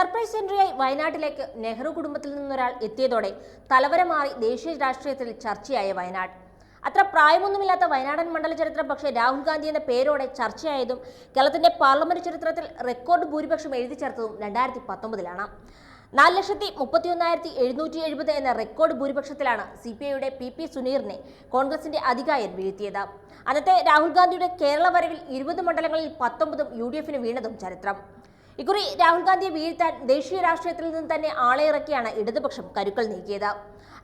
Surprise എൻട്രിയായി വയനാട്ടിലേക്ക് നെഹ്റു കുടുംബത്തിൽ നിന്നൊരാൾ എത്തിയതോടെ തലവര മാറി ദേശീയ രാഷ്ട്രീയത്തിൽ ചർച്ചയായ വയനാട്. അത്ര പ്രായമൊന്നുമില്ലാത്ത വയനാടൻ മണ്ഡല ചരിത്രം പക്ഷേ രാഹുൽ ഗാന്ധി എന്ന പേരോടെ ചർച്ചയായതും കേരളത്തിന്റെ പാർലമെന്റ് ചരിത്രത്തിൽ റെക്കോർഡ് ഭൂരിപക്ഷം എഴുതി ചേർത്തതും രണ്ടായിരത്തി പത്തൊമ്പതിലാണ് നാല് ലക്ഷത്തി മുപ്പത്തിയൊന്നായിരത്തി എഴുന്നൂറ്റി എഴുപത് എന്ന റെക്കോർഡ് ഭൂരിപക്ഷത്തിലാണ് സി പി ഐയുടെ പി പി സുനീറിനെ കോൺഗ്രസിന്റെ അധികായൻ വീഴ്ത്തിയത്. അന്നത്തെ രാഹുൽ ഗാന്ധിയുടെ കേരള വരവിൽ ഇരുപത് മണ്ഡലങ്ങളിൽ പത്തൊമ്പതും യു ഡി എഫിന് വീണതും ചരിത്രം. ഇക്കുറി രാഹുൽ ഗാന്ധിയെ വീഴ്ത്താൻ ദേശീയ രാഷ്ട്രീയത്തിൽ നിന്ന് തന്നെ ആളെ ഇറക്കിയാണ് ഇടതുപക്ഷം കരുക്കൾ നീക്കിയത്.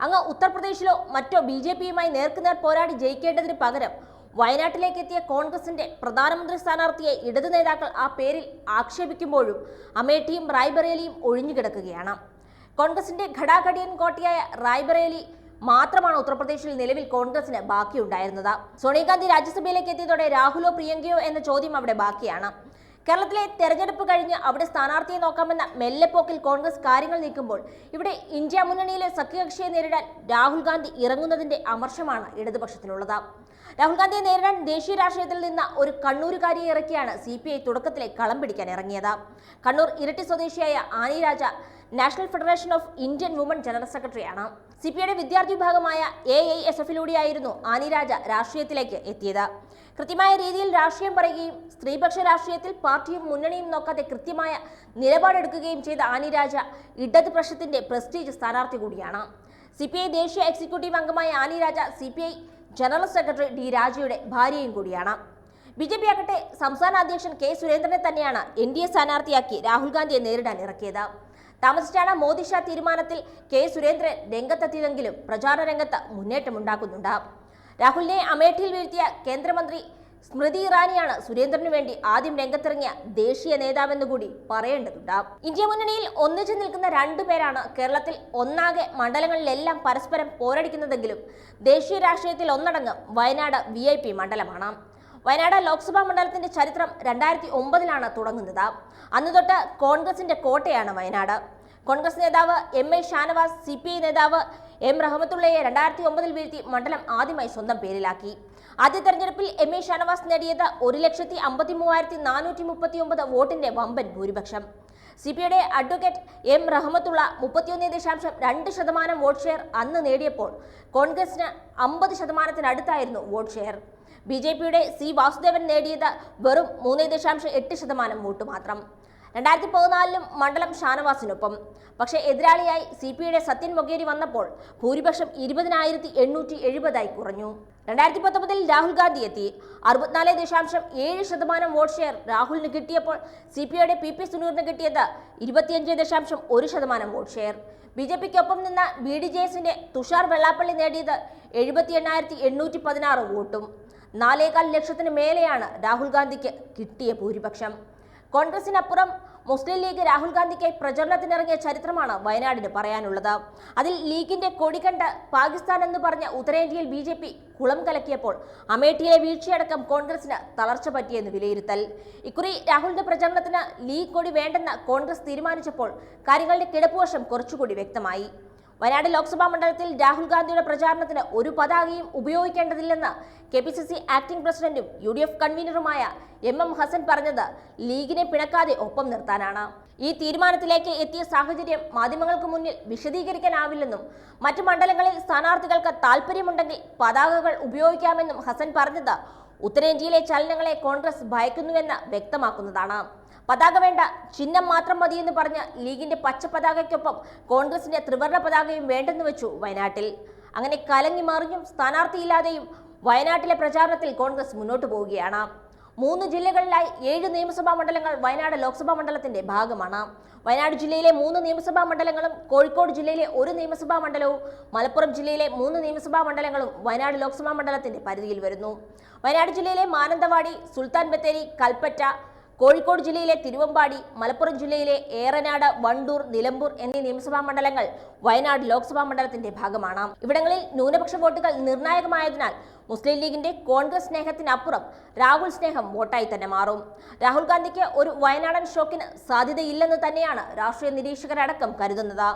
അങ്ങ് ഉത്തർപ്രദേശിലോ മറ്റോ ബി ജെ പിയുമായി നേർക്കുനേർ പോരാടി ജയിക്കേണ്ടതിന് പകരം വയനാട്ടിലേക്ക് എത്തിയ കോൺഗ്രസിന്റെ പ്രധാനമന്ത്രി സ്ഥാനാർത്ഥിയെ ഇടതു നേതാക്കൾ ആ പേരിൽ ആക്ഷേപിക്കുമ്പോഴും അമേഠിയും റായ്ബറേലിയും ഒഴിഞ്ഞുകിടക്കുകയാണ് കോൺഗ്രസിന്റെ ഘടാഘടിയൻ കോട്ടയായ റായ്ബറേലി മാത്രമാണ് ഉത്തർപ്രദേശിൽ നിലവിൽ കോൺഗ്രസിന് ബാക്കിയുണ്ടായിരുന്നത്. സോണിയാഗാന്ധി രാജ്യസഭയിലേക്ക് എത്തിയതോടെ രാഹുലോ പ്രിയങ്കയോ എന്ന ചോദ്യം അവിടെ ബാക്കിയാണ്. കേരളത്തിലെ തെരഞ്ഞെടുപ്പ് കഴിഞ്ഞ് അവിടെ സ്ഥാനാർത്ഥിയെ നോക്കാമെന്ന മെല്ലെപ്പോക്കിൽ കോൺഗ്രസ് കാര്യങ്ങൾ നീക്കുമ്പോൾ ഇവിടെ ഇന്ത്യ മുന്നണിയിലെ സഖ്യകക്ഷിയെ നേരിടാൻ രാഹുൽ ഗാന്ധി ഇറങ്ങുന്നതിന്റെ അമർഷമാണ് ഇടതുപക്ഷത്തിലുള്ളത്. രാഹുൽ ഗാന്ധിയെ നേരിടാൻ ദേശീയ രാഷ്ട്രീയത്തിൽ നിന്ന് ഒരു കണ്ണൂരുകാരിയെ ഇറക്കിയാണ് സി പി ഐ തുടക്കത്തിലെ കളം പിടിക്കാൻ ഇറങ്ങിയത്. കണ്ണൂർ ഇരട്ടി സ്വദേശിയായ Annie Raja national federation of Indian women general സെക്രട്ടറിയാണ്. സി പി ഐയുടെ വിദ്യാർത്ഥി വിഭാഗമായ എ ഐ എസ് എഫിലൂടെയായിരുന്നു ആനി രാജ രാഷ്ട്രീയത്തിലേക്ക് എത്തിയത്. കൃത്യമായ രീതിയിൽ രാഷ്ട്രീയം പറയുകയും സ്ത്രീപക്ഷ രാഷ്ട്രീയത്തിൽ പാർട്ടിയും മുന്നണിയും നോക്കാതെ കൃത്യമായ നിലപാടെടുക്കുകയും ചെയ്ത ആനിരാജ ഇടത് പ്രശ്നത്തിന്റെ പ്രസ്റ്റീജ് സ്ഥാനാർത്ഥി കൂടിയാണ്. സി പി ഐ ദേശീയ എക്സിക്യൂട്ടീവ് അംഗമായ Annie Raja C P I general secretary D രാജയുടെ ഭാര്യയും കൂടിയാണ്. ബി ജെ പി ആകട്ടെ സംസ്ഥാന അധ്യക്ഷൻ കെ സുരേന്ദ്രനെ തന്നെയാണ് എൻ ഡി എ സ്ഥാനാർത്ഥിയാക്കി രാഹുൽ ഗാന്ധിയെ നേരിടാൻ ഇറക്കിയത്. താമസിച്ചാണ് മോദി ഷാ തീരുമാനത്തിൽ കെ സുരേന്ദ്രൻ രംഗത്തെത്തിയതെങ്കിലും പ്രചാരണ രംഗത്ത് മുന്നേറ്റമുണ്ടാക്കുന്നുണ്ട്. രാഹുലിനെ അമേഠിയിൽ വീഴ്ത്തിയ കേന്ദ്രമന്ത്രി സ്മൃതി ഇറാനിയാണ് സുരേന്ദ്രനു വേണ്ടി ആദ്യം രംഗത്തിറങ്ങിയ ദേശീയ നേതാവെന്ന് കൂടി പറയേണ്ടതുണ്ട്. ഇന്ത്യ മുന്നണിയിൽ ഒന്നിച്ചു നിൽക്കുന്ന രണ്ടു പേരാണ് കേരളത്തിൽ ഒന്നാകെ മണ്ഡലങ്ങളിലെല്ലാം പരസ്പരം പോരടിക്കുന്നതെങ്കിലും ദേശീയ രാഷ്ട്രീയത്തിൽ ഒന്നടങ്കം വയനാട് വി ഐ പി മണ്ഡലമാണ്. വയനാട് ലോക്സഭാ മണ്ഡലത്തിന്റെ ചരിത്രം രണ്ടായിരത്തി ഒമ്പതിലാണ് തുടങ്ങുന്നത്. അന്ന് തൊട്ട് കോൺഗ്രസിന്റെ കോട്ടയാണ് വയനാട്. കോൺഗ്രസ് നേതാവ് M A Shanavas C P I നേതാവ് എം റഹമത്തുള്ളയെ രണ്ടായിരത്തി ഒമ്പതിൽ വീഴ്ത്തി മണ്ഡലം ആദ്യമായി സ്വന്തം പേരിലാക്കി. ആദ്യ തെരഞ്ഞെടുപ്പിൽ എം എ ഷാനവാസ് നേടിയത് ഒരു ലക്ഷത്തി അമ്പത്തി മൂവായിരത്തി നാനൂറ്റി മുപ്പത്തി ഒമ്പത് വോട്ടിന്റെ വമ്പൻ ഭൂരിപക്ഷം. സി പി ഐയുടെ അഡ്വക്കേറ്റ് എം റഹ്മത്തുള്ള മുപ്പത്തിയൊന്ന് ദശാംശം രണ്ട് ശതമാനം വോട്ട് ഷെയർ അന്ന് നേടിയപ്പോൾ കോൺഗ്രസിന് അമ്പത് ശതമാനത്തിനടുത്തായിരുന്നു വോട്ട് ഷെയർ. ബി ജെ പിയുടെ സി വാസുദേവൻ നേടിയത് വെറും മൂന്ന് ദശാംശം എട്ട് ശതമാനം വോട്ട് മാത്രം. രണ്ടായിരത്തി പതിനാലിലും മണ്ഡലം ഷാനവാസിനൊപ്പം. പക്ഷേ എതിരാളിയായി സി പി ഐയുടെ സത്യൻ മൊഗേരി വന്നപ്പോൾ ഭൂരിപക്ഷം ഇരുപതിനായിരത്തി എണ്ണൂറ്റി എഴുപതായി കുറഞ്ഞു. രണ്ടായിരത്തി പത്തൊമ്പതിൽ രാഹുൽ ഗാന്ധി എത്തി. അറുപത്തിനാല് ദശാംശം ഏഴ് ശതമാനം വോട്ട് ഷെയർ രാഹുലിന് കിട്ടിയപ്പോൾ സി പി ഐയുടെ പി പി സുനൂറിന് കിട്ടിയത് ഇരുപത്തിയഞ്ച് ദശാംശം ഒരു ശതമാനം വോട്ട് ഷെയർ. ബി ജെ പിക്കൊപ്പം നിന്ന ബി ഡി ജെ എസിന്റെ തുഷാർ വെള്ളാപ്പള്ളി നേടിയത് എഴുപത്തി എണ്ണായിരത്തി എണ്ണൂറ്റി പതിനാറ് വോട്ടും. നാലേകാൽ ലക്ഷത്തിന് മേലെയാണ് രാഹുൽ ഗാന്ധിക്ക് കിട്ടിയ ഭൂരിപക്ഷം. കോൺഗ്രസിനപ്പുറം മുസ്ലിം ലീഗ് രാഹുൽ ഗാന്ധിക്കായി പ്രചരണത്തിനിറങ്ങിയ ചരിത്രമാണ് വയനാടിന് പറയാനുള്ളത്. അതിൽ ലീഗിന്റെ കൊടി കണ്ട് പാകിസ്ഥാൻ എന്ന് പറഞ്ഞ ഉത്തരേന്ത്യയിൽ ബി ജെ പി കുളം കലക്കിയപ്പോൾ അമേഠിയിലെ വീഴ്ചയടക്കം കോൺഗ്രസിന് തളർച്ച പറ്റിയെന്ന് വിലയിരുത്തൽ. ഇക്കുറി രാഹുലിന്റെ പ്രചരണത്തിന് ലീഗ് കൊടി വേണ്ടെന്ന് കോൺഗ്രസ് തീരുമാനിച്ചപ്പോൾ കാര്യങ്ങളുടെ കിടപ്പുവശം കുറച്ചുകൂടി വ്യക്തമായി. വയനാട് ലോക്സഭാ മണ്ഡലത്തിൽ രാഹുൽ ഗാന്ധിയുടെ പ്രചാരണത്തിന് ഒരു പതാകയും ഉപയോഗിക്കേണ്ടതില്ലെന്ന് K P C C acting പ്രസിഡന്റും യു ഡി എഫ് കൺവീനറുമായ എം എം ഹസൻ പറഞ്ഞത് ലീഗിനെ പിണക്കാതെ ഒപ്പം നിർത്താനാണ്. ഈ തീരുമാനത്തിലേക്ക് എത്തിയ സാഹചര്യം മാധ്യമങ്ങൾക്ക് മുന്നിൽ വിശദീകരിക്കാനാവില്ലെന്നും മറ്റു മണ്ഡലങ്ങളിൽ സ്ഥാനാർത്ഥികൾക്ക് താല്പര്യമുണ്ടെങ്കിൽ പതാകകൾ ഉപയോഗിക്കാമെന്നും ഹസൻ പറഞ്ഞത് ഉത്തരേന്ത്യയിലെ ചലനങ്ങളെ കോൺഗ്രസ് ഭയക്കുന്നുവെന്ന് വ്യക്തമാക്കുന്നതാണ്. പതാക വേണ്ട. ചിഹ്നം മാത്രം മതിയെന്ന് പറഞ്ഞ് ലീഗിന്റെ പച്ച പതാകയ്ക്കൊപ്പം കോൺഗ്രസിന്റെ ത്രിവർണ പതാകയും വേണ്ടെന്ന് വെച്ചു വയനാട്ടിൽ. അങ്ങനെ കലങ്ങി മറിഞ്ഞും സ്ഥാനാർത്ഥിയില്ലാതെയും വയനാട്ടിലെ പ്രചാരണത്തിൽ കോൺഗ്രസ് മുന്നോട്ട് പോവുകയാണ്. മൂന്ന് ജില്ലകളിലായി ഏഴ് നിയമസഭാ മണ്ഡലങ്ങൾ വയനാട് ലോക്സഭാ മണ്ഡലത്തിന്റെ ഭാഗമാണ്. വയനാട് ജില്ലയിലെ മൂന്ന് നിയമസഭാ മണ്ഡലങ്ങളും കോഴിക്കോട് ജില്ലയിലെ ഒരു നിയമസഭാ മണ്ഡലവും മലപ്പുറം ജില്ലയിലെ മൂന്ന് നിയമസഭാ മണ്ഡലങ്ങളും വയനാട് ലോക്സഭാ മണ്ഡലത്തിന്റെ പരിധിയിൽ വരുന്നു. വയനാട് ജില്ലയിലെ മാനന്തവാടി സുൽത്താൻ ബത്തേരി കൽപ്പറ്റ കോഴിക്കോട് ജില്ലയിലെ തിരുവമ്പാടി മലപ്പുറം ജില്ലയിലെ ഏറനാട് വണ്ടൂർ നിലമ്പൂർ എന്നീ നിയമസഭാ മണ്ഡലങ്ങൾ വയനാട് ലോക്സഭാ മണ്ഡലത്തിന്റെ ഭാഗമാണ്. ഇവിടങ്ങളിൽ ന്യൂനപക്ഷ വോട്ടുകൾ നിർണായകമായതിനാൽ മുസ്ലിം ലീഗിന്റെ കോൺഗ്രസ് സ്നേഹത്തിനപ്പുറം രാഹുൽ സ്നേഹം വോട്ടായി തന്നെ മാറും. രാഹുൽ ഗാന്ധിക്ക് ഒരു വയനാടൻ ഷോക്കിന് സാധ്യതയില്ലെന്ന് തന്നെയാണ് രാഷ്ട്രീയ നിരീക്ഷകരടക്കം കരുതുന്നത്.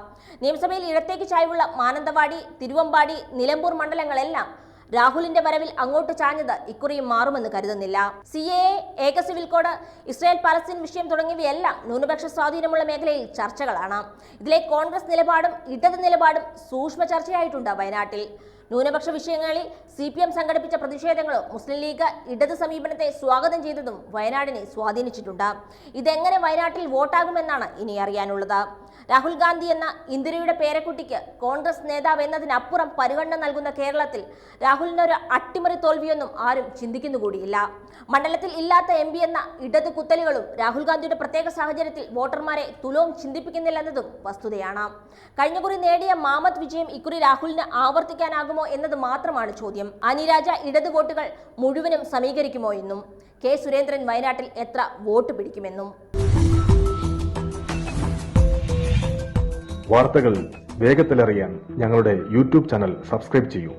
നിയമസഭയിൽ ഇടത്തേക്ക് ചായ്വുള്ള മാനന്തവാടി തിരുവമ്പാടി നിലമ്പൂർ മണ്ഡലങ്ങളെല്ലാം രാഹുലിന്റെ വരവിൽ അങ്ങോട്ട് ചാഞ്ഞത് ഇക്കുറിയും മാറുമെന്ന് കരുതുന്നില്ല. സി എ ഏക സിവിൽ കോഡ് ഇസ്രായേൽ പലസ്തീൻ വിഷയം തുടങ്ങിയവയെല്ലാം ന്യൂനപക്ഷ സ്വാധീനമുള്ള മേഖലയിൽ ചർച്ചകളാണ്. ഇതിലെ കോൺഗ്രസ് നിലപാടും ഇടത് നിലപാടും സൂക്ഷ്മ ചർച്ചയായിട്ടുണ്ട് വയനാട്ടിൽ. ന്യൂനപക്ഷ വിഷയങ്ങളിൽ സി പി എം സംഘടിപ്പിച്ച പ്രതിഷേധങ്ങളും മുസ്ലിം ലീഗ് ഇടത് സമീപനത്തെ സ്വാഗതം ചെയ്തതും വയനാടിനെ സ്വാധീനിച്ചിട്ടുണ്ട്. ഇതെങ്ങനെ വയനാട്ടിൽ വോട്ടാകുമെന്നാണ് ഇനി അറിയാനുള്ളത്. രാഹുൽ ഗാന്ധി എന്ന ഇന്ദിരയുടെ പേരക്കുട്ടിക്ക് കോൺഗ്രസ് നേതാവ് എന്നതിനപ്പുറം പരിഗണന നൽകുന്ന കേരളത്തിൽ രാഹുലിനൊരു അട്ടിമറി തോൽവിയൊന്നും ആരും ചിന്തിക്കുന്നുകൂടിയില്ല മണ്ഡലത്തിൽ ഇല്ലാത്ത എം എന്ന ഇടത് കുത്തലുകളും രാഹുൽ ഗാന്ധിയുടെ പ്രത്യേക സാഹചര്യത്തിൽ വോട്ടർമാരെ തുലവും ചിന്തിപ്പിക്കുന്നില്ലെന്നതും വസ്തുതയാണ്. കഴിഞ്ഞ കുറി നേടിയ മാമത് വിജയം ഇക്കുറി രാഹുലിന് ആവർത്തിക്കാനാകുമോ എന്നത് മാത്രമാണ് ചോദ്യം. അനിരാജ ഇടത് വോട്ടുകൾ മുഴുവനും സമീകരിക്കുമോ എന്നും കെ സുരേന്ദ്രൻ വയനാട്ടിൽ എത്ര വോട്ട് പിടിക്കുമെന്നും. വാർത്തകൾ വേഗത്തിലറിയാൻ ഞങ്ങളുടെ യൂട്യൂബ് ചാനൽ സബ്സ്ക്രൈബ് ചെയ്യൂ.